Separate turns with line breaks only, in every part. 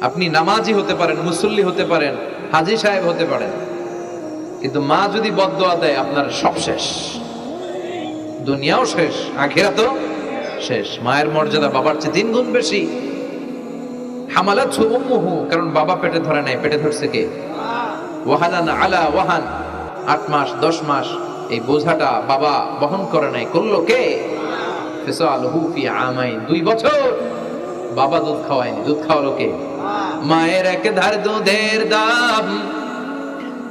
আপনি নামাজি হতে পারেন, মুসল্লি হতে পারেন, হাজি সাহেব হতে পারেন। কিন্তু মা যদি বদয়া দেয়, আপনার সব শেষ। দুনিয়াও শেষ আখেরা তো শেষ। মায়ের মর্যাদা বাবার চেয়ে তিন গুণ বেশি। হামালা ছুমুহু কারণ বাবা পেটে ধরে নাই। পেটে ধরছে কে? ওয়াহানান আলা ওয়াহান। আট মাস, দশ মাস, এই বোঝাটা বাবা বহন করে নাই। করল কে? ফিসালহু ফি আমাইন। দুই বছর বাবা দুধ খাওয়ায়নি। দুধ খাওয়ালো কে? মায়ের এক ধার দুধের দাম,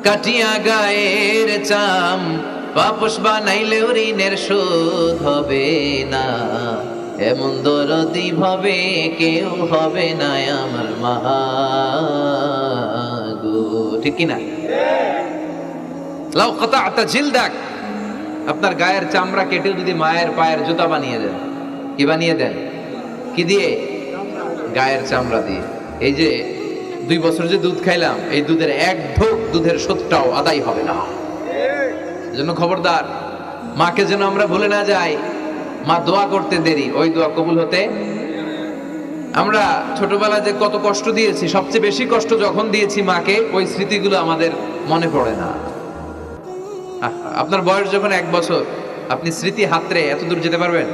কাটিয়া গায়ের চাম পাপস বানাইলে ঋণের শোধ হবে না। এমন দরদি ভাবে কেউ হবে না আমার মা গো। ঠিক কিনা লাউ কথা আতা ঝিল দেখ আপনার গায়ের চামড়া কেটে যদি মায়ের পায়ের জুতা বানিয়ে দেন, কি বানিয়ে দেন? কি দিয়ে? গায়ের চামড়া দিয়ে। এই যে দুই বছর যে দুধ খাইলাম, এই দুধের এক ঢোক দুধের সত্যটাও আদায় হবে না। এজন্য খবরদার, মাকে যেন আমরা ভুলে না যাই, মা দোয়া করতে দেরি, ওই দোয়া কবুল হতে। আমরা ছোটবেলায় যে কত কষ্ট দিয়েছি, সবচেয়ে বেশি কষ্ট যখন দিয়েছি মাকে, ওই স্মৃতিগুলো আমাদের মনে পড়ে না। আপনার বয়স যখন এক বছর, আপনি স্মৃতি হাতরে এত দূর যেতে পারবেন?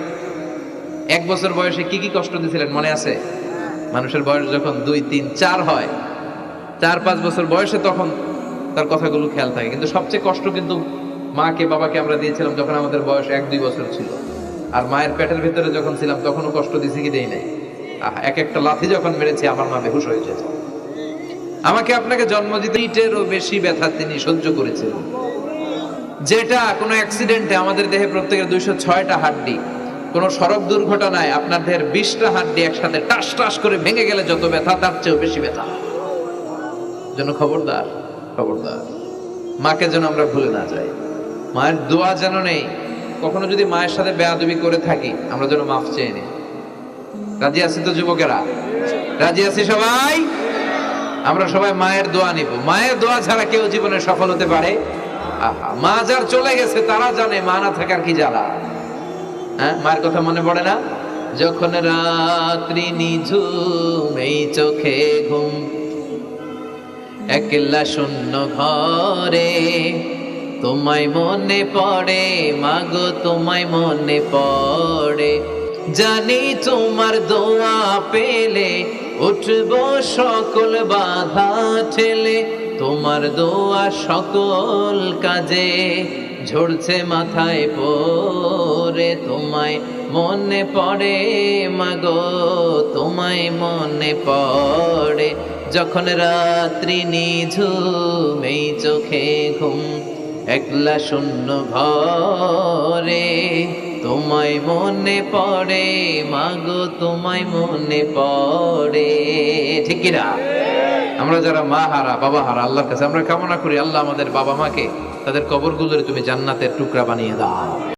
এক বছর বয়সে কি কি কষ্ট দিয়েছিলেন, মনে আছে? মানুষের বয়স যখন দুই, তিন, চার হয়, চার, পাঁচ বছর বয়সে তখন তার কথাগুলো খেয়াল থাকে। কিন্তু সবচেয়ে কষ্ট কিন্তু মাকে, বাবাকে আমরা দিয়েছিলাম যখন আমাদের বয়স এক, দুই বছর ছিল। আর মায়ের পেটের ভিতরে যখন ছিলাম তখনও কষ্ট দিছি কি দেই নাই। এক একটা লাথি যখন মেরেছি আমার মা বেহুশ হয়ে যেত আমাকে আপনাকে জন্ম দিতে ইটেরও বেশি ব্যথা তিনি সহ্য করেছিলেন। যেটা কোনো অ্যাক্সিডেন্টে আমাদের দেহে প্রত্যেকের দুইশো ছয়টা হাড্ডি। কোনো সড়ক দুর্ঘটনায় আপনার দেহের বিশটা হাড্ডি একসাথে টাস টাস করে ভেঙে গেলে যত ব্যথা তার চেয়েও বেশি ব্যথা। জন্য খবরদার খবরদার। মাকে যেন আমরা ভুলে না যাই। মায়ের দোয়া যেন নেই। কখনো যদি মায়ের সাথে বেয়াদবি করে থাকি আমরা যেন মাফ চেয়ে নিই। রাজি আছি তো যুবকেরা? রাজি আছি সবাই? আমরা সবাই মায়ের দোয়া নিব। মায়ের দোয়া ছাড়া কেউ জীবনে সফল হতে পারে? আহা, মা যার চলে গেছে তারা জানে মা না থাকার কি জ্বালা। হ্যাঁ মায়ের কথা মনে পড়ে না? যখন রাত্রি নিঝুম, এই চোখে ঘুম, একলা শূন্য ঘরে, তোমায় মনে পড়ে, মাগো, তোমায় মনে পড়ে। জানি তোমার দোয়া পেলে, উঠব সকল বাধা ঠেলে তোমার দোয়া সকল কাজে ঝরছে মাথায় পরে তোমায় মনে পড়ে মাগো, তোমায় মনে পড়ে। যখন রাত্রি নিঝুম এই চোখে ঘুম, একলা শূন্য ঘরে, তোমায় মনে পড়ে মাগো, তোমায় মনে পড়ে। ঠিক কিনা? আমরা যারা মা হারা, বাবা হারা, আল্লাহর কাছে আমরা কামনা করি, আল্লাহ আমাদের বাবা মাকে তাদের কবরগুলোরে তুমি জান্নাতের টুকরা বানিয়ে দাও।